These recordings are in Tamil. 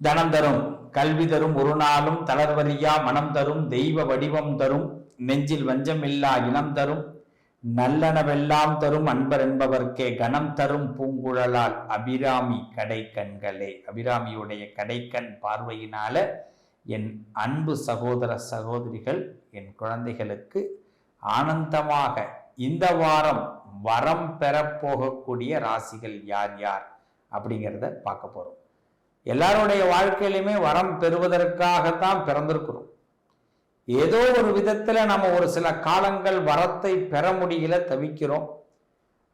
தனம் தரும் கல்வி தரும் ஒரு நாளும் தளர்வரியா மனம் தரும் தெய்வ வடிவம் தரும் நெஞ்சில் வஞ்சமில்லா இனம் தரும் நல்லனவெல்லாம் தரும் அன்பர் என்பவர்க்கே கணம் தரும் பூங்குழலால் அபிராமி கடை கண்களே அபிராமியுடைய கடைக்கண் பார்வையினால என் அன்பு சகோதர சகோதரிகள் என் குழந்தைகளுக்கு ஆனந்தமாக இந்த வாரம் வரம் பெறப்போகக்கூடிய ராசிகள் யார் யார் அப்படிங்கிறத பார்க்க போறோம். எல்லாருடைய வாழ்க்கையிலுமே வரம் பெறுவதற்காகத்தான் பிறந்திருக்கிறோம். ஏதோ ஒரு விதத்தில் நம்ம ஒரு சில காலங்கள் வரத்தை பெற முடியல தவிக்கிறோம்.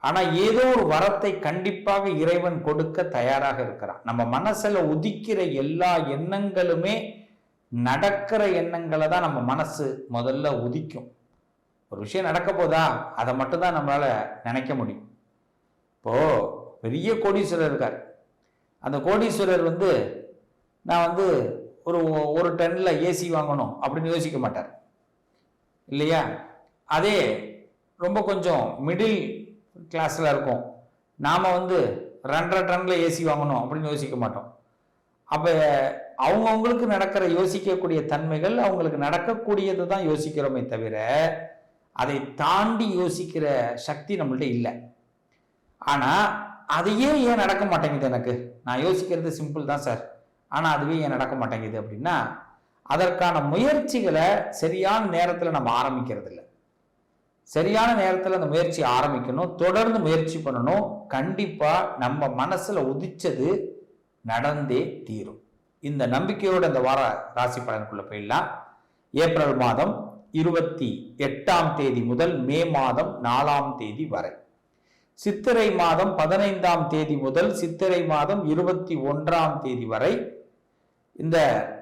ஆனால் ஏதோ ஒரு வரத்தை கண்டிப்பாக இறைவன் கொடுக்க தயாராக இருக்கிறான். நம்ம மனசில் உதிக்கிற எல்லா எண்ணங்களுமே நடக்கிற எண்ணங்களை தான் நம்ம மனசு முதல்ல உதிக்கும். ஒரு விஷயம் நடக்க போதா? அதை மட்டும்தான் நம்மளால் நினைக்க முடியும். இப்போது பெரிய கோடீஸ்வரர் இருக்கார். அந்த கோடீஸ்வரர் வந்து நான் வந்து ஒரு ஒரு டன்னில் ஏசி வாங்கணும் அப்படின்னு யோசிக்க மாட்டார். இல்லையா? அதே ரொம்ப கொஞ்சம் மிடில் கிளாஸில் இருக்கும். நாம் வந்து ரெண்டரை டன்னில் ஏசி வாங்கணும் அப்படின்னு யோசிக்க மாட்டோம். அப்போ அவங்கவுங்களுக்கு நடக்கிற யோசிக்கக்கூடிய தன்மைகள் அவங்களுக்கு நடக்கக்கூடியது தான் யோசிக்கிறோமே தவிர அதை தாண்டி யோசிக்கிற சக்தி நம்மள்ட்ட இல்லை. ஆனால் அதையே ஏன் நடக்க மாட்டேங்குது எனக்கு? நான் யோசிக்கிறது சிம்பிள் தான் சார் ஆனால் அதுவே ஏன் நடக்க மாட்டேங்குது அப்படின்னா அதற்கான முயற்சிகளை சரியான நேரத்தில் நம்ம ஆரம்பிக்கிறது இல்லை சரியான நேரத்தில் அந்த முயற்சி ஆரம்பிக்கணும் தொடர்ந்து முயற்சி பண்ணணும். கண்டிப்பாக நம்ம மனசில் உதிச்சது நடந்தே தீரும். இந்த நம்பிக்கையோடு இந்த வார ராசி பலனுக்குள்ளே போயிடலாம். ஏப்ரல் மாதம் இருபத்தி எட்டாம் தேதி முதல் மே மாதம் நாலாம் தேதி வரை. சித்திரை மாதம் பதினைந்தாம் தேதி முதல் சித்திரை மாதம் இருபத்தி ஒன்றாம் தேதி வரை இந்த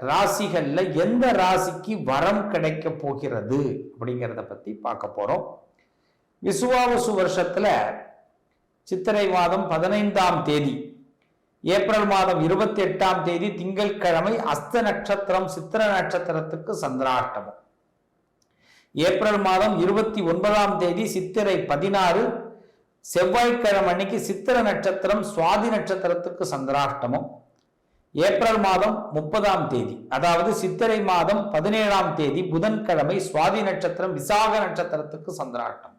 ராசிகள்ல எந்த ராசிக்கு வரம் கிடைக்க போகிறது அப்படிங்கிறத பத்தி பார்க்க போறோம். விசுவாவசு வருஷத்துல சித்திரை மாதம் பதினைந்தாம் தேதி ஏப்ரல் மாதம் இருபத்தி எட்டாம் தேதி திங்கட்கிழமை அஸ்த நட்சத்திரம் சித்திர நட்சத்திரத்துக்கு சந்திராஷ்டமம். ஏப்ரல் மாதம் இருபத்தி ஒன்பதாம் தேதி சித்திரை பதினாறு செவ்வாய்க்கிழமை அன்னைக்கு சித்திர நட்சத்திரம் சுவாதி நட்சத்திரத்துக்கு சந்திராஷ்டமம். ஏப்ரல் மாதம் முப்பதாம் தேதி. அதாவது சித்திரை மாதம் பதினேழாம் தேதி புதன்கிழமை சுவாதி நட்சத்திரம் விசாக நட்சத்திரத்துக்கு சந்திராஷ்டம்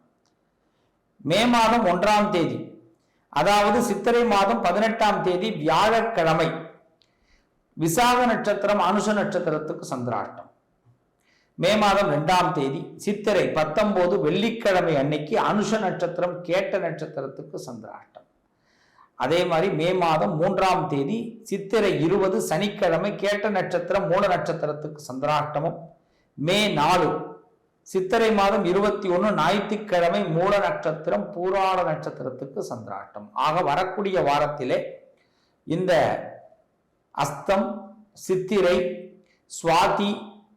மே மாதம் ஒன்றாம் தேதி. அதாவது சித்திரை மாதம் பதினெட்டாம் தேதி வியாழக்கிழமை. விசாக நட்சத்திரம் அனுஷ நட்சத்திரத்துக்கு சந்திராஷ்டம் மே மாதம் ரெண்டாம் தேதி சித்திரை பத்தொம்போது வெள்ளிக்கிழமை அன்னைக்கு அனுஷ நட்சத்திரம் கேட்ட நட்சத்திரத்துக்கு சந்திராஷ்டம். அதே மாதிரி மே மாதம் மூன்றாம் தேதி சித்திரை இருபது சனிக்கிழமை கேட்ட நட்சத்திரம் மூல நட்சத்திரத்துக்கு சந்திராஷ்டமும். மே நாலு சித்திரை மாதம் இருபத்தி ஒன்று ஞாயிற்றுக்கிழமை மூல நட்சத்திரம் பூராட நட்சத்திரத்துக்கு சந்திராஷ்டம். ஆக வரக்கூடிய வாரத்திலே இந்த அஸ்தம் சித்திரை சுவாதி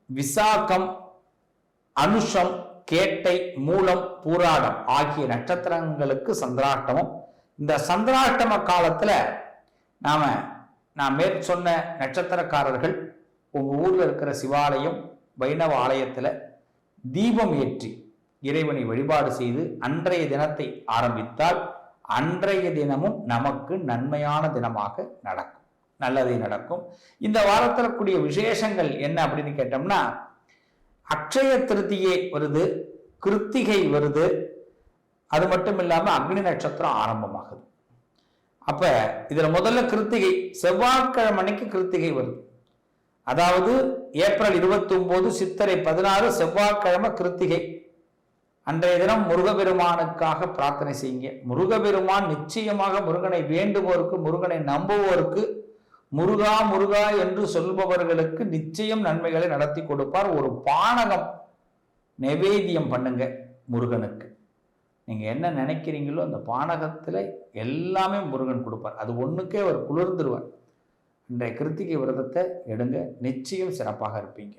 விசாகம் அனுஷம் கேட்டை மூலம் பூராடம் ஆகிய நட்சத்திரங்களுக்கு சந்திராஷ்டமம். இந்த சந்திராஷ்டம காலத்துல நாம நான் மேற் சொன்ன நட்சத்திரக்காரர்கள் உங்க ஊர்ல இருக்கிற சிவாலயம் வைணவ ஆலயத்துல தீபம் ஏற்றி இறைவனை வழிபாடு செய்து அன்றைய தினத்தை ஆரம்பித்தால் அன்றைய தினமும் நமக்கு நன்மையான தினமாக நடக்கும். நல்லது நடக்கும். இந்த வாரத்தில் கூடிய விசேஷங்கள் என்ன அப்படின்னு கேட்டோம்னா அக்ஷய திருத்தியை வருது கிருத்திகை வருது. அது மட்டும் இல்லாமல் அக்னி நட்சத்திரம் ஆரம்பமாகுது. அப்ப இதுல முதல்ல கிருத்திகை செவ்வாய்க்கிழமை அன்னைக்கு கிருத்திகை வருது. அதாவது ஏப்ரல் இருபத்தி ஒன்பது சித்திரை பதினாறு செவ்வாய்க்கிழமை கிருத்திகை. அன்றைய தினம் முருகபெருமானுக்காக பிரார்த்தனை செய்யுங்க. முருகபெருமான் நிச்சயமாக முருகனை வேண்டுவோருக்கு முருகனை நம்புவோருக்கு முருகா முருகா என்று சொல்பவர்களுக்கு நிச்சயம் நன்மைகளை நடத்தி கொடுப்பார். ஒரு பானகம் நைவேத்தியம் பண்ணுங்க முருகனுக்கு. நீங்கள் என்ன நினைக்கிறீங்களோ அந்த பானகத்தில் எல்லாமே முருகன் கொடுப்பார். அது ஒன்றுக்கே அவர் குளிர்ந்துருவார். இன்றைய கிருத்திகை விரதத்தை எடுங்க. நிச்சயம் சிறப்பாக இருப்பீங்க.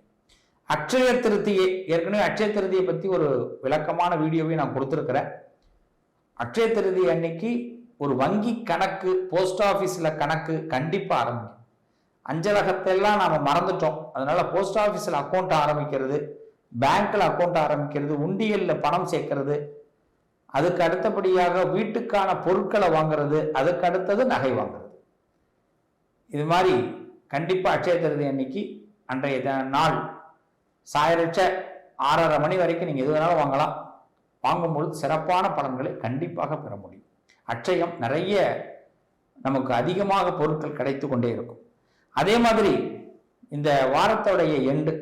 அக்ஷய திருத்தியை ஏற்கனவே அக்ஷய திருதியை பற்றி ஒரு விளக்கமான வீடியோவை நான் கொடுத்துருக்குறேன். அக்ஷய திருதி அன்னைக்கு ஒரு வங்கி கணக்கு போஸ்ட் ஆஃபீஸில் கணக்கு கண்டிப்பாக ஆரம்பிக்கும். அஞ்சலகத்தெல்லாம் நாம் மறந்துட்டோம். அதனால போஸ்ட் ஆஃபீஸில் அக்கௌண்ட் ஆரம்பிக்கிறது பேங்க்கில் அக்கௌண்ட் ஆரம்பிக்கிறது உண்டியலில் பணம் சேர்க்கறது அதுக்கு அடுத்தபடியாக வீட்டுக்கான பொருட்களை வாங்குறது அதுக்கு அடுத்தது நகை வாங்குறது. இது மாதிரி கண்டிப்பாக அட்சய திருதி அன்னைக்கு அன்றைய த- நாள் சாயரட்ச ஆறரை மணி வரைக்கும் நீங்கள் எது வேணாலும் வாங்கலாம். வாங்கும்பொழுது சிறப்பான பலன்களை கண்டிப்பாக பெற முடியும். அட்சயம் நிறைய நமக்கு அதிகமாக பொருட்கள் கிடைத்து கொண்டே இருக்கும். அதே மாதிரி இந்த வாரத்தோடைய எண்டு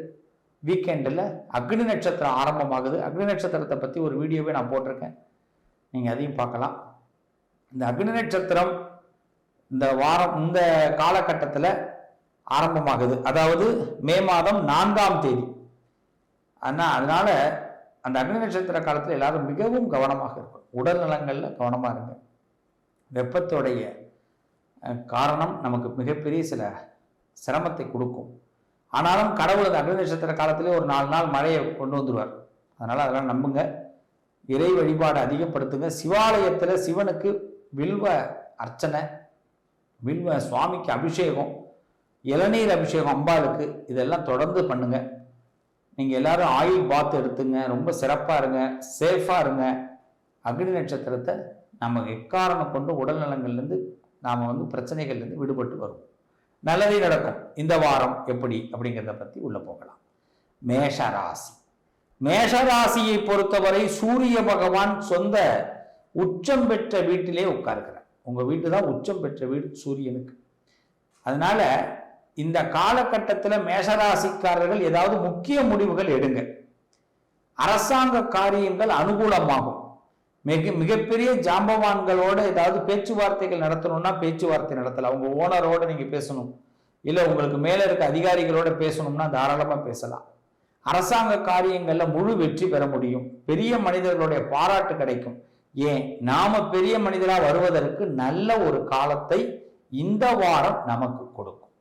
வீக்கெண்டில் அக்னி நட்சத்திரம் ஆரம்பமாகுது. அக்னி நட்சத்திரத்தை பற்றி ஒரு வீடியோவே நான் போட்டிருக்கேன். நீங்கள் அதையும் பார்க்கலாம். இந்த அக்னி நட்சத்திரம் இந்த வாரம் இந்த காலகட்டத்தில் ஆரம்பமாகுது. அதாவது மே மாதம் நான்காம் தேதி. ஆனால் அதனால் அந்த அக்னி நட்சத்திர காலத்தில் எல்லாரும் மிகவும் கவனமாக இருக்கும். உடல் நலங்களில் கவனமாக இருங்க. வெப்பத்தோடைய காரணம் நமக்கு மிகப்பெரிய சில சிரமத்தை கொடுக்கும். ஆனாலும் கடவுள் அந்த அக்னி நட்சத்திர காலத்திலே ஒரு நாலு நாள் மழையை கொண்டு வந்துடுவார் அதனால் அதெல்லாம் நம்புங்க. இறை வழிபாடு அதிகப்படுத்துங்க. சிவாலயத்தில் சிவனுக்கு வில்வ அர்ச்சனை வில்வ சுவாமிக்கு அபிஷேகம் இளநீர் அபிஷேகம் அம்பாளுக்கு இதெல்லாம் தொடர்ந்து பண்ணுங்க. நீங்கள் எல்லாரும் ஆயில் பாத் எடுத்துங்க. ரொம்ப சிறப்பாக இருங்க. சேஃபாக இருங்க. அக்னி நட்சத்திரத்தை நம்ம எக்காரணம் கொண்டு உடல் நலங்கள்லேருந்து நாம் வந்து பிரச்சனைகள்லேருந்து விடுபட்டு வருவோம் நல்லதே நடக்கும். இந்த வாரம் எப்படி? அப்படிங்கிறத பற்றி உள்ளே போகலாம். மேஷ ராசி மேஷ ராசியை பொறுத்தவரை சூரிய பகவான் சொந்த உச்சம் பெற்ற வீட்டிலே உட்காருக்கிறார். உங்கள் வீட்டு தான் உச்சம் பெற்ற வீடு சூரியனுக்கு. அதனால இந்த காலகட்டத்தில் மேஷராசிக்காரர்கள் ஏதாவது முக்கிய முடிவுகள் எடுங்க. அரசாங்க காரியங்கள் அனுகூலமாகும். மிக மிகப்பெரிய ஜாம்பவான்களோட ஏதாவது பேச்சுவார்த்தைகள் நடத்தணும்னா பேச்சுவார்த்தை நடத்தலாம். அவங்க ஓனரோட நீங்கள் பேசணும். இல்லை உங்களுக்கு மேலே இருக்க அதிகாரிகளோட பேசணும்னா தாராளமாக பேசலாம். அரசாங்க காரியங்களில் முழு வெற்றி பெற முடியும். பெரிய மனிதர்களுடைய பாராட்டு கிடைக்கும். ஏன்? நாம பெரிய மனிதராக வருவதற்கு நல்ல ஒரு காலத்தை இந்த வாரம் நமக்கு கொடுக்கும்.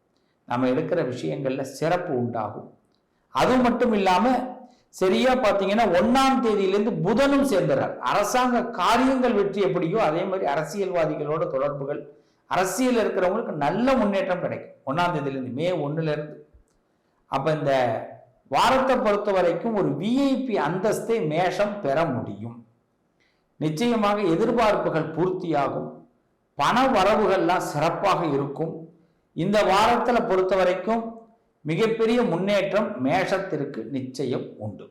நம்ம எடுக்கிற விஷயங்களில் சிறப்பு உண்டாகும். அது மட்டும் இல்லாமல் சரியா பாத்தீங்கன்னா ஒன்னாம் தேதியிலிருந்து புதனும் சேர்ந்துறார் அரசாங்க காரியங்கள் வெற்றி எப்படியோ அதே மாதிரி அரசியல்வாதிகளோட தொடர்புகள் அரசியல் இருக்கிறவங்களுக்கு நல்ல முன்னேற்றம் கிடைக்கும். ஒன்னாம் தேதியிலிருந்து மே ஒன்றுலேருந்து இருந்து அப்ப இந்த வாரத்தை பொறுத்த வரைக்கும் ஒரு விஐபி அந்தஸ்தை மேஷம் பெற முடியும். நிச்சயமாக எதிர்பார்ப்புகள் பூர்த்தியாகும். பண வரவுகள்லாம் சிறப்பாக இருக்கும். இந்த வாரத்தில் பொறுத்த வரைக்கும் மிகப்பெரிய முன்னேற்றம் மேஷத்திற்கு நிச்சயம் உண்டு.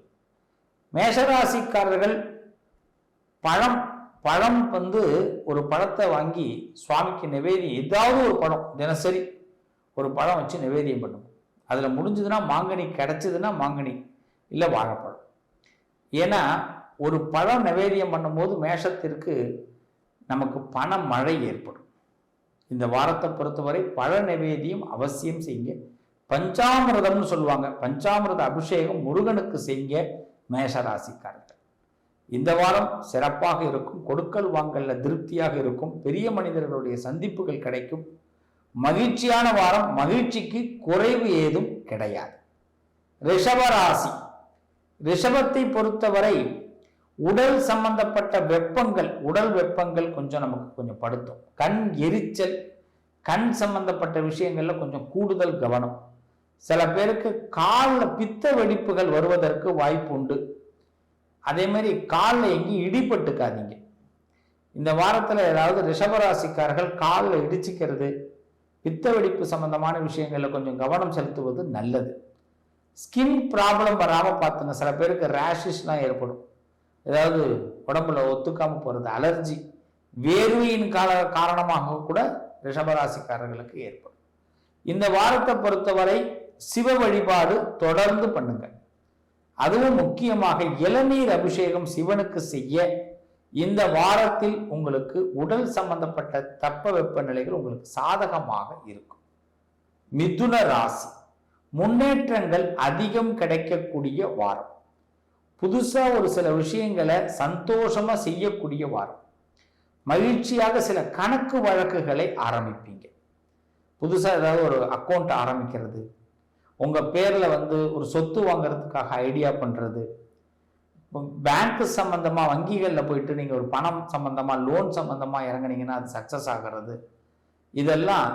மேஷராசிக்காரர்கள் பழம் பழம் வந்து ஒரு பழத்தை வாங்கி சுவாமிக்கு நிவேதியம் ஏதாவது ஒரு பழம் தினசரி ஒரு பழம் வச்சு நிவேதியம் பண்ணும். அதில் முடிஞ்சதுன்னா மாங்கனி கிடைச்சதுன்னா மாங்கனி இல்லை வாழைப்பழம். ஏன்னா ஒரு பழம் நிவேதியம் பண்ணும்போது மேஷத்திற்கு நமக்கு பண மழை ஏற்படும். இந்த வாரத்தை பொறுத்தவரை பழ நிவேதியம் அவசியம் செய்யுங்க. பஞ்சாமிரதம்னு சொல்லுவாங்க. பஞ்சாமிரத அபிஷேகம் முருகனுக்கு செய்ய மேஷராசிக்காரர்கள். இந்த வாரம் சிறப்பாக இருக்கும். கொடுக்கல் வாங்கல்ல திருப்தியாக இருக்கும். பெரிய மனிதர்களுடைய சந்திப்புகள் கிடைக்கும். மகிழ்ச்சியான வாரம். மகிழ்ச்சிக்கு குறைவு ஏதும் கிடையாது. ரிஷபராசி. ரிஷபத்தை பொறுத்தவரை உடல் சம்பந்தப்பட்ட வெப்பங்கள் உடல் வெப்பங்கள் கொஞ்சம் நமக்கு கொஞ்சம் படுத்தும். கண் எரிச்சல் கண் சம்பந்தப்பட்ட விஷயங்கள்ல கொஞ்சம் கூடுதல் கவனம். சில பேருக்கு காலில் பித்த வெடிப்புகள் வருவதற்கு வாய்ப்பு உண்டு அதே மாதிரி காலில் எங்கேயும் இடிபட்டுக்காதீங்க. இந்த வாரத்தில் ஏதாவது ரிஷபராசிக்காரர்கள் காலில் இடிச்சிக்கிறது பித்த வெடிப்பு சம்பந்தமான விஷயங்களில் கொஞ்சம் கவனம் செலுத்துவது நல்லது. ஸ்கின் ப்ராப்ளம் வராமல் பார்த்துங்க. சில பேருக்கு ரேஷஸ்லாம் ஏற்படும். ஏதாவது உடம்புல ஒத்துக்காமல் போகிறது அலர்ஜி வேர்வையின் கால காரணமாக கூட ரிஷபராசிக்காரர்களுக்கு ஏற்படும். இந்த வாரத்தை பொறுத்தவரை சிவ வழிபாடு தொடர்ந்து பண்ணுங்க. அதுவும் முக்கியமாக இளநீர் அபிஷேகம் சிவனுக்கு செய்ய இந்த வாரத்தில் உங்களுக்கு உடல் சம்பந்தப்பட்ட தட்ப வெப்பநிலைகள் உங்களுக்கு சாதகமாக இருக்கும். மிதுன ராசி. முன்னேற்றங்கள் அதிகம் கிடைக்கக்கூடிய வாரம். புதுசா ஒரு சில விஷயங்களை சந்தோஷமா செய்யக்கூடிய வாரம். மகிழ்ச்சியாக சில கணக்கு வழக்குகளை ஆரம்பிப்பீங்க. புதுசா ஏதாவது ஒரு அக்கௌண்ட் ஆரம்பிக்கிறது. உங்கள் பேரில் வந்து ஒரு சொத்து வாங்குறதுக்காக ஐடியா பண்ணுறது பேங்க்கு சம்மந்தமாக வங்கிகளில் போயிட்டு நீங்கள் ஒரு பணம் சம்மந்தமாக லோன் சம்மந்தமாக இறங்குனீங்கன்னா அது சக்ஸஸ் ஆகிறது. இதெல்லாம்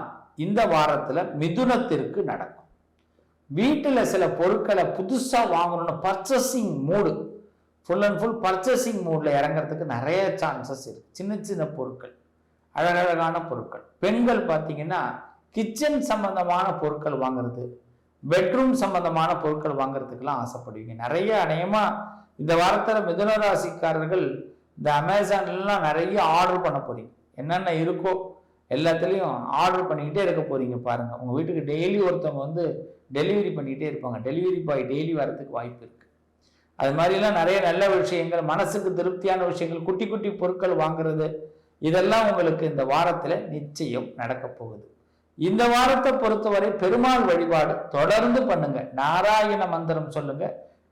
இந்த வாரத்தில் மிதுனத்திற்கு நடக்கும். வீட்டில் சில பொருட்களை புதுசாக வாங்கணும்னு purchasing mood full and full purchasing மூடில் இறங்குறதுக்கு நிறைய சான்சஸ் இருக்குது சின்ன சின்ன பொருட்கள் அழகழகான பொருட்கள். பெண்கள் பார்த்தீங்கன்னா கிச்சன் சம்பந்தமான பொருட்கள் வாங்குறது பெட்ரூம் சம்பந்தமான பொருட்கள் வாங்குறதுக்கெல்லாம் ஆசைப்படுவீங்க. நிறைய அநேகமாக இந்த வாரத்தில் மிதுன ராசிக்காரர்கள் இந்த அமேசான்லாம் நிறைய ஆர்டர் பண்ண போகிறீங்க என்னென்ன இருக்கோ எல்லாத்துலேயும் ஆர்டர் பண்ணிக்கிட்டே இருக்க போகிறீங்க பாருங்கள் உங்கள் வீட்டுக்கு டெய்லி ஒருத்தவங்க வந்து டெலிவரி பண்ணிக்கிட்டே இருப்பாங்க. டெலிவரி பாய் டெய்லி வரத்துக்கு வாய்ப்பு இருக்குது அது மாதிரிலாம் நிறைய நல்ல விஷயங்கள் மனசுக்கு திருப்தியான விஷயங்கள் குட்டி குட்டி பொருட்கள் வாங்குறது இதெல்லாம் உங்களுக்கு இந்த வாரத்தில் நிச்சயம் நடக்க போகுது. இந்த வாரத்தை பொறுத்தவரை பெருமாள் வழிபாடு தொடர்ந்து பண்ணுங்க. நாராயண மந்திரம் சொல்லுங்க.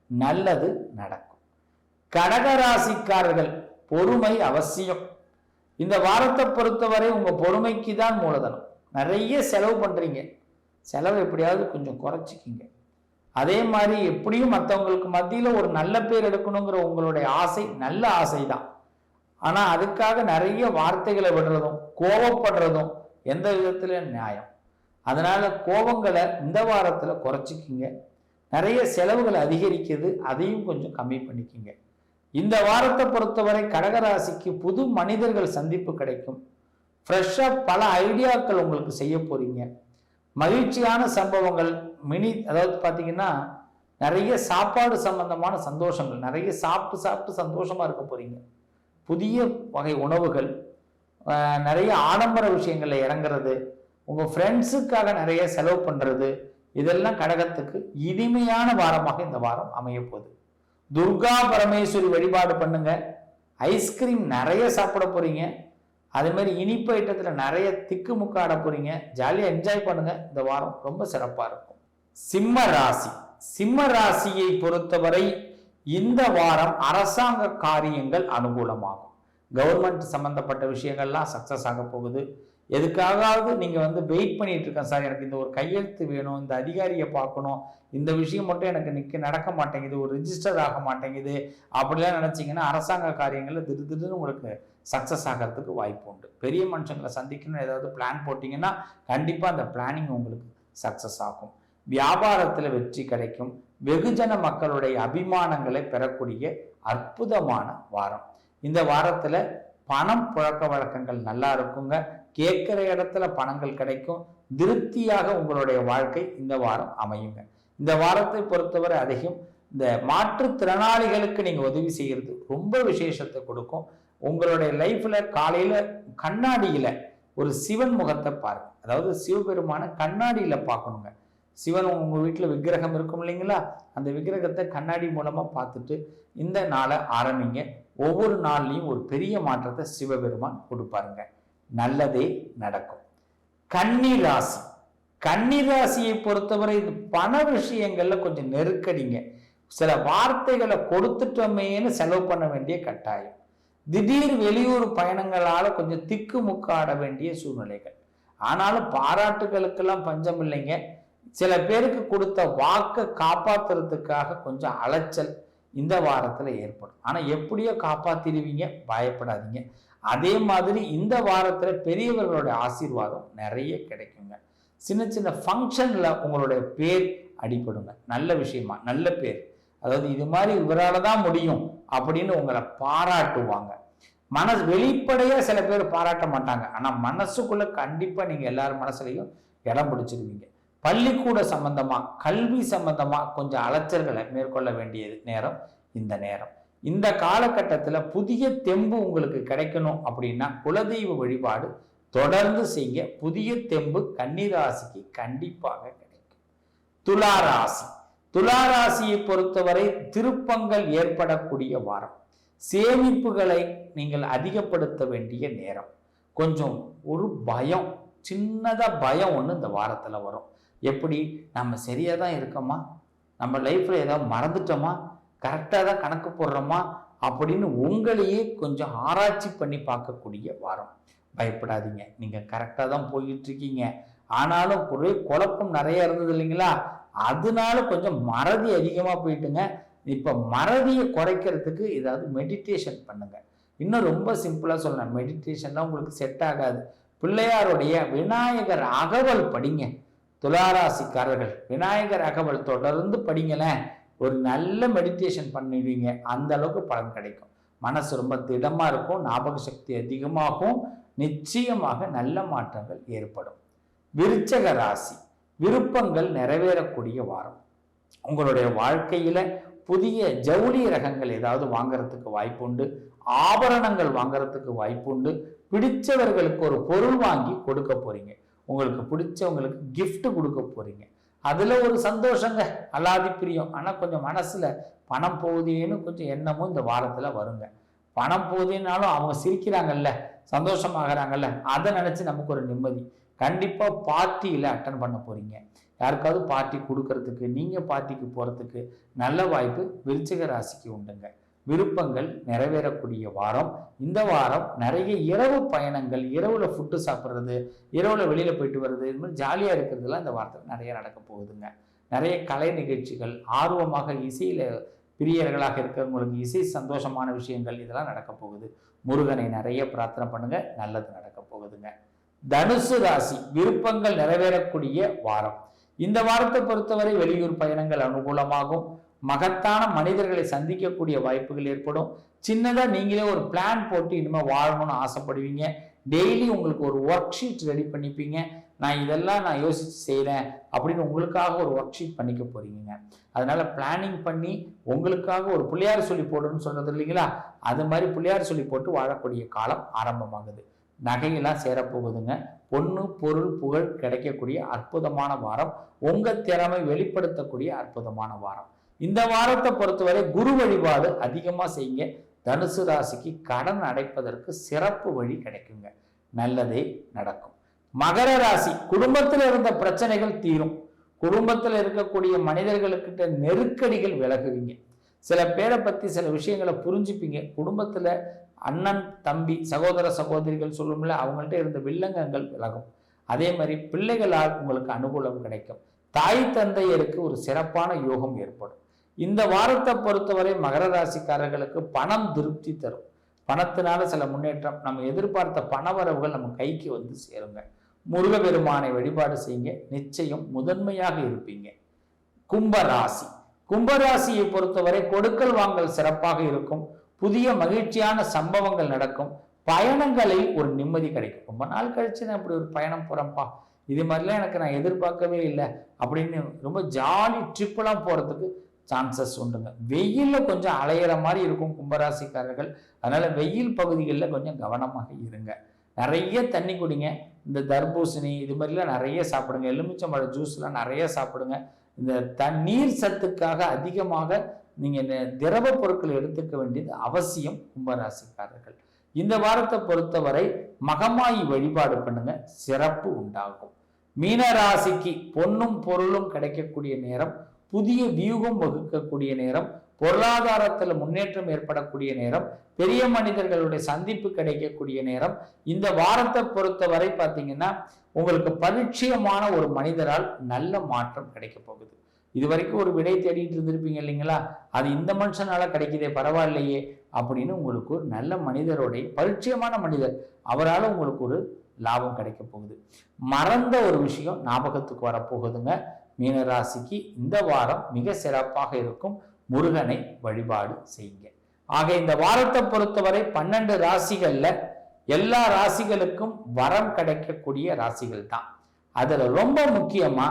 நல்லது நடக்கும். கடகராசிக்காரர்கள் பொறுமை அவசியம். இந்த வாரத்தை பொறுத்தவரை உங்க பொறுமைக்கு தான் மூலதனம். நிறைய செலவு பண்றீங்க. செலவு எப்படியாவது கொஞ்சம் குறைச்சிக்கிங்க. அதே மாதிரி எப்படியும் மற்றவங்களுக்கு மத்தியில் ஒரு நல்ல பேர் எடுக்கணுங்கிற உங்களுடைய ஆசை நல்ல ஆசை தான் ஆனால் அதுக்காக நிறைய வார்த்தைகளை விடுறதும் கோவப்படுறதும் எந்த விதத்துல நியாயம். அதனால கோபங்களை இந்த வாரத்தில் குறைச்சிக்கிங்க. நிறைய செலவுகள் அதிகரிக்குது அதையும் கொஞ்சம் கம்மி பண்ணிக்கிங்க. இந்த வாரத்தை பொறுத்தவரை கடகராசிக்கு புது மனிதர்கள் சந்திப்பு கிடைக்கும். ஃப்ரெஷ்ஷாக பல ஐடியாக்கள் உங்களுக்கு செய்ய போறீங்க. மகிழ்ச்சியான சம்பவங்கள் மினி அதாவது பார்த்தீங்கன்னா நிறைய சாப்பாடு சம்பந்தமான சந்தோஷங்கள் நிறைய சாப்பிட்டு சாப்பிட்டு சந்தோஷமாக இருக்க போறீங்க. புதிய வகை உணவுகள் நிறைய ஆடம்பர விஷயங்களில் இறங்குறது உங்கள் ஃப்ரெண்ட்ஸுக்காக நிறைய செலவு பண்ணுறது இதெல்லாம் கடகத்துக்கு இனிமையான வாரமாக இந்த வாரம் அமைய போகுது துர்கா பரமேஸ்வரி வழிபாடு பண்ணுங்க. ஐஸ்கிரீம் நிறைய சாப்பிட போறீங்க. அதே மாதிரி இனிப்பு ஐட்டத்தில் நிறைய திக்கு முக்காட போறீங்க. ஜாலியாக என்ஜாய் பண்ணுங்க. இந்த வாரம் ரொம்ப சிறப்பாக இருக்கும். சிம்ம ராசி. சிம்ம ராசியை பொறுத்தவரை இந்த வாரம் அரசாங்க காரியங்கள் அனுகூலமாகும். கவர்மெண்ட் சம்மந்தப்பட்ட விஷயங்கள்லாம் சக்ஸஸ் ஆக போகுது. எதுக்காகவது நீங்கள் வந்து வெயிட் பண்ணிட்டு இருக்கேன் சார். எனக்கு இந்த ஒரு கையெழுத்து வேணும் இந்த அதிகாரியை பார்க்கணும். இந்த விஷயம் மட்டும் எனக்கு நிற்க நடக்க மாட்டேங்குது. ஒரு ரிஜிஸ்டர் ஆக மாட்டேங்குது. அப்படிலாம் நினச்சிங்கன்னா அரசாங்க காரியங்களில் திரு திடீர்னு உங்களுக்கு சக்ஸஸ் ஆகிறதுக்கு வாய்ப்பு உண்டு. பெரிய மனுஷங்களை சந்திக்கணும்னு ஏதாவது பிளான் போட்டிங்கன்னா கண்டிப்பாக அந்த பிளானிங் உங்களுக்கு சக்ஸஸ் ஆகும். வியாபாரத்தில் வெற்றி கிடைக்கும். வெகுஜன மக்களுடைய அபிமானங்களை பெறக்கூடிய அற்புதமான வாரம். இந்த வாரத்தில் பணம் புழக்க வழக்கங்கள் நல்லா இருக்குங்க. கேட்குற இடத்துல பணங்கள் கிடைக்கும். திருப்தியாக உங்களுடைய வாழ்க்கை இந்த வாரம் அமையுங்க. இந்த வாரத்தை பொறுத்தவரை அதிகம் இந்த மாற்றுத்திறனாளிகளுக்கு நீங்கள் உதவி செய்கிறது ரொம்ப விசேஷத்தை கொடுக்கும். உங்களுடைய லைஃப்பில் காலையில் கண்ணாடியில் ஒரு சிவன் முகத்தை பாருங்க. அதாவது சிவபெருமான கண்ணாடியில் பார்க்கணுங்க. சிவன் உங்கள் வீட்டில் விக்கிரகம் இருக்கும் இல்லைங்களா? அந்த விக்கிரகத்தை கண்ணாடி மூலமாக பார்த்துட்டு இந்த நாளை ஆரம்பிங்க. ஒவ்வொரு நாள்லையும் ஒரு பெரிய மாற்றத்தை சிவபெருமான் கொடுப்பாருங்க. நல்லதே நடக்கும். கன்னி ராசி கன்னி ராசியை பொறுத்தவரை இது பண விஷயங்கள்ல கொஞ்சம் நெருக்கடிங்க. சில வார்த்தைகளை கொடுத்துட்டோமேன்னு செலவு பண்ண வேண்டிய கட்டாயம். திடீர் வெளியூர் பயணங்களால கொஞ்சம் திக்கு முக்காட வேண்டிய சூழ்நிலைகள். ஆனாலும் பாராட்டுகளுக்கெல்லாம் பஞ்சம் இல்லைங்க. சில பேருக்கு கொடுத்த வாக்கை காப்பாத்துறதுக்காக கொஞ்சம் அலைச்சல் இந்த வாரத்தில் ஏற்படும். ஆனால் எப்படியோ காப்பாத்திடுவீங்க பயப்படாதீங்க. அதே மாதிரி இந்த வாரத்தில் பெரியவர்களுடைய ஆசீர்வாதம் நிறைய கிடைக்குங்க. சின்ன சின்ன ஃபங்க்ஷனில் உங்களுடைய பேர் அடிப்படுங்க நல்ல விஷயமா நல்ல பேர். அதாவது இது மாதிரி இவரால் தான் முடியும் அப்படின்னு உங்களை பாராட்டுவாங்க. மனசு வெளிப்படையாக சில பேர் பாராட்ட மாட்டாங்க. ஆனால் மனசுக்குள்ளே கண்டிப்பாக நீங்கள் எல்லார் மனசுலையும் இடம் பிடிச்சிருவீங்க. பள்ளிக்கூட சம்பந்தமா கல்வி சம்பந்தமா கொஞ்சம் அலைச்சல்களை மேற்கொள்ள வேண்டிய நேரம் இந்த நேரம். இந்த காலகட்டத்தில் புதிய தெம்பு உங்களுக்கு கிடைக்கணும் அப்படின்னா குலதெய்வ வழிபாடு தொடர்ந்து செய்ய புதிய தெம்பு கன்னிராசிக்கு கண்டிப்பாக கிடைக்கும். துளாராசி துளாராசியை பொறுத்தவரை திருப்பங்கள் ஏற்படக்கூடிய வாரம். சேமிப்புகளை நீங்கள் அதிகப்படுத்த வேண்டிய நேரம். கொஞ்சம் ஒரு பயம் சின்னதாக பயம் ஒன்று இந்த வாரத்தில் வரும். எப்படி நம்ம சரியாக தான் இருக்கோமா? நம்ம லைஃப்பில் ஏதாவது மறந்துட்டோமா? கரெக்டாக தான் கணக்கு போடுறோமா? அப்படின்னு உங்களையே கொஞ்சம் ஆராய்ச்சி பண்ணி பார்க்கக்கூடிய வாரம். பயப்படாதீங்க. நீங்கள் கரெக்டாக தான் போயிட்டு இருக்கீங்க ஆனாலும் ஒரே குழப்பம் நிறைய இருந்தது இல்லைங்களா? அதனால கொஞ்சம் மறதி அதிகமாக போயிட்டுங்க. இப்போ மறதியை குறைக்கிறதுக்கு ஏதாவது மெடிடேஷன் பண்ணுங்க. இன்னும் ரொம்ப சிம்பிளாக சொல்லலாம் மெடிடேஷன்லாம் உங்களுக்கு செட் ஆகாது. பிள்ளையாருடைய விநாயகர் அகவல் படிங்க. துளாராசிக்காரர்கள் விநாயகர் அகவல் தொடர்ந்து படிங்களேன். ஒரு நல்ல மெடிடேஷன் பண்ணிடுவீங்க. அந்த அளவுக்கு பலன் கிடைக்கும். மனசு ரொம்ப திடமாக இருக்கும் ஞாபக சக்தி அதிகமாகும். நிச்சயமாக நல்ல மாற்றங்கள் ஏற்படும். விருச்சக ராசி விருப்பங்கள் நிறைவேறக்கூடிய வாரம். உங்களுடைய வாழ்க்கையில புதிய ஜவுளி ரகங்கள் ஏதாவது வாங்குறதுக்கு வாய்ப்புண்டு ஆபரணங்கள் வாங்குறதுக்கு வாய்ப்புண்டு பிடிச்சவர்களுக்கு ஒரு பொருள் வாங்கி கொடுக்க போறீங்க. உங்களுக்கு பிடிச்சவங்களுக்கு கிஃப்ட் கொடுக்க போறீங்க. அதுல ஒரு சந்தோஷங்க அலாதி பிரியம். ஆனா கொஞ்சம் மனசுல பணம் போகுதேன்னு கொஞ்சம் எண்ணமும் இந்த வாரத்துல வருங்க. பணம் போகுதுன்னாலும் அவங்க சிரிக்கிறாங்கல்ல சந்தோஷமாகறாங்கல்ல அதை நினைச்சு நமக்கு ஒரு நிம்மதி. கண்டிப்பா பார்ட்டியில அட்டன் பண்ண போறீங்க. யாருக்காவது பார்ட்டி கொடுக்கறதுக்கு நீங்க பார்ட்டிக்கு போறதுக்கு நல்ல வாய்ப்பு விருச்சிக ராசிக்கு உண்டுங்க. விருப்பங்கள் நிறைவேறக்கூடிய வாரம். இந்த வாரம் நிறைய இரவு பயணங்கள் இரவுல ஃபுட்டு சாப்பிட்றது இரவுல வெளியில போயிட்டு வர்றது இது மாதிரி ஜாலியாக இருக்கிறதுலாம் இந்த வாரத்தில் நிறைய நடக்க போகுதுங்க. நிறைய கலை நிகழ்ச்சிகள் ஆர்வமாக இசையில பிரியர்களாக இருக்கிறவங்களுக்கு இசை சந்தோஷமான விஷயங்கள் இதெல்லாம் நடக்க போகுது. முருகனை நிறைய பிரார்த்தனை பண்ணுங்க நல்லது நடக்க போகுதுங்க. தனுசு ராசி விருப்பங்கள் நிறைவேறக்கூடிய வாரம். இந்த வாரத்தை பொறுத்தவரை வெளியூர் பயணங்கள் அனுகூலமாகும். மகத்தான மனிதர்களை சந்திக்கக்கூடிய வாய்ப்புகள் ஏற்படும். சின்னதாக நீங்களே ஒரு பிளான் போட்டு இனிமேல் வாழணும்னு ஆசைப்படுவீங்க. டெய்லி உங்களுக்கு ஒரு ஒர்க் ஷீட் ரெடி பண்ணிப்பீங்க. நான் இதெல்லாம் நான் யோசிச்சு செய்கிறேன் அப்படின்னு உங்களுக்காக ஒரு ஒர்க் ஷீட் பண்ணிக்க போறீங்க அதனால பிளானிங் பண்ணி உங்களுக்காக ஒரு பிள்ளையார் சொல்லி போடணும்னு சொன்னது இல்லைங்களா? அது மாதிரி பிள்ளையார் சொல்லி போட்டு வாழக்கூடிய காலம் ஆரம்பமாகுது. நகையெல்லாம் சேரப்போகுதுங்க. பொண்ணு பொருள் புகழ் கிடைக்கக்கூடிய அற்புதமான வாரம். உங்கள் திறமை வெளிப்படுத்தக்கூடிய அற்புதமான வாரம். இந்த வாரத்தை பொறுத்தவரை குரு வழிபாடு அதிகமாக செய்யுங்க. தனுசு ராசிக்கு கடன் அடைப்பதற்கு சிறப்பு வழி கிடைக்குங்க. நல்லதே நடக்கும். மகர ராசி குடும்பத்தில் இருந்த பிரச்சனைகள் தீரும். குடும்பத்தில் இருக்கக்கூடிய மனிதர்களுக்கிட்ட நெருக்கடிகள் விலகுவீங்க. சில பேரை பற்றி சில விஷயங்களை புரிஞ்சுப்பீங்க. குடும்பத்தில் அண்ணன் தம்பி சகோதர சகோதரிகள் சொல்லும்ல அவங்கள்ட்ட இருந்த வில்லங்கங்கள் விலகும். அதே மாதிரி பிள்ளைகளால் உங்களுக்கு அனுகூலம் கிடைக்கும். தாய் தந்தையருக்கு ஒரு சிறப்பான யோகம் ஏற்படும். இந்த வாரத்தை பொறுத்தவரை மகர ராசிக்காரர்களுக்கு பணம் திருப்தி தரும். பணத்தினால சில முன்னேற்றம் நம்ம எதிர்பார்த்த பணவரவுகள் நம்ம கைக்கு வந்து சேருங்க. முருகபெருமானை வழிபாடு செய்யுங்க. நிச்சயம் முதன்மையாக இருப்பீங்க. கும்பராசி. கும்பராசியை பொறுத்தவரை கொடுக்கல் வாங்கல் சிறப்பாக இருக்கும். புதிய மகிழ்ச்சியான சம்பவங்கள் நடக்கும். பயணங்களை ஒரு நிம்மதி கிடைக்கும். ரொம்ப நாள் கழிச்சு நான் இப்படி ஒரு பயணம் போறேன்ப்பா. இது மாதிரிலாம் எனக்கு நான் எதிர்பார்க்கவே இல்லை. அப்படின்னு ரொம்ப ஜாலி ட்ரிப்பெல்லாம் போறதுக்கு சான்சஸ் உண்டுங்க. வெயிலில் கொஞ்சம் அலையிற மாதிரி இருக்கும் கும்பராசிக்காரர்கள். அதனால் வெயில் பகுதிகளில் கொஞ்சம் கவனமாக இருங்க. நிறைய தண்ணி குடிங்க. இந்த தர்பூசணி இது மாதிரிலாம் நிறைய சாப்பிடுங்க. எலுமிச்சம்பழ ஜூஸ்லாம் நிறைய சாப்பிடுங்க. இந்த தண்ணீர் சத்துக்காக அதிகமாக நீங்கள் இந்த திரவ பொருட்கள் எடுத்துக்க வேண்டியது அவசியம் கும்பராசிக்காரர்கள். இந்த வாரத்தை பொறுத்தவரை மகமாயி வழிபாடு பண்ணுங்க. சிறப்பு உண்டாகும். மீனராசிக்கு பொன்னும் பொருளும் கிடைக்கக்கூடிய நேரம் புதிய வியூகம் வகுக்கக்கூடிய நேரம் பொருளாதாரத்தில் முன்னேற்றம் ஏற்படக்கூடிய நேரம் பெரிய மனிதர்களுடைய சந்திப்பு கிடைக்கக்கூடிய நேரம். இந்த வாரத்தை பொறுத்தவரை பார்த்தீங்கன்னா உங்களுக்கு பரிச்சயமான ஒரு மனிதரால் நல்ல மாற்றம் கிடைக்க போகுது. இது வரைக்கும் ஒரு விடை தேடிட்டு இருந்திருப்பீங்க இல்லைங்களா? அது இந்த மனுஷனால கிடைக்குதே பரவாயில்லையே அப்படின்னு உங்களுக்கு ஒரு நல்ல மனிதருடைய பரிச்சயமான மனிதர் அவரால் உங்களுக்கு ஒரு லாபம் கிடைக்க போகுது. மறந்த ஒரு விஷயம் ஞாபகத்துக்கு வரப்போகுதுங்க. மீனராசிக்கு இந்த வாரம் மிக சிறப்பாக இருக்கும் முருகனை வழிபாடு செய்யுங்க. ஆக இந்த வாரத்தை பொறுத்தவரை பன்னெண்டு ராசிகள்ல எல்லா ராசிகளுக்கும் வரம் கிடைக்கக்கூடிய ராசிகள் தான். அதுல ரொம்ப முக்கியமா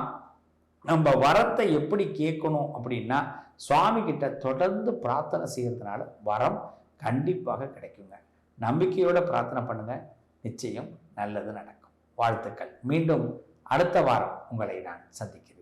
நம்ம வரத்தை எப்படி கேட்கணும் அப்படின்னா சுவாமி கிட்ட தொடர்ந்து பிரார்த்தனை செய்யறதுனால வரம் கண்டிப்பாக கிடைக்குங்க. நம்பிக்கையோட பிரார்த்தனை பண்ணுங்க. நிச்சயம் நல்லது நடக்கும். வாழ்த்துக்கள். மீண்டும் அடுத்த வாரம் உங்களை நான் சந்திக்கிறேன்.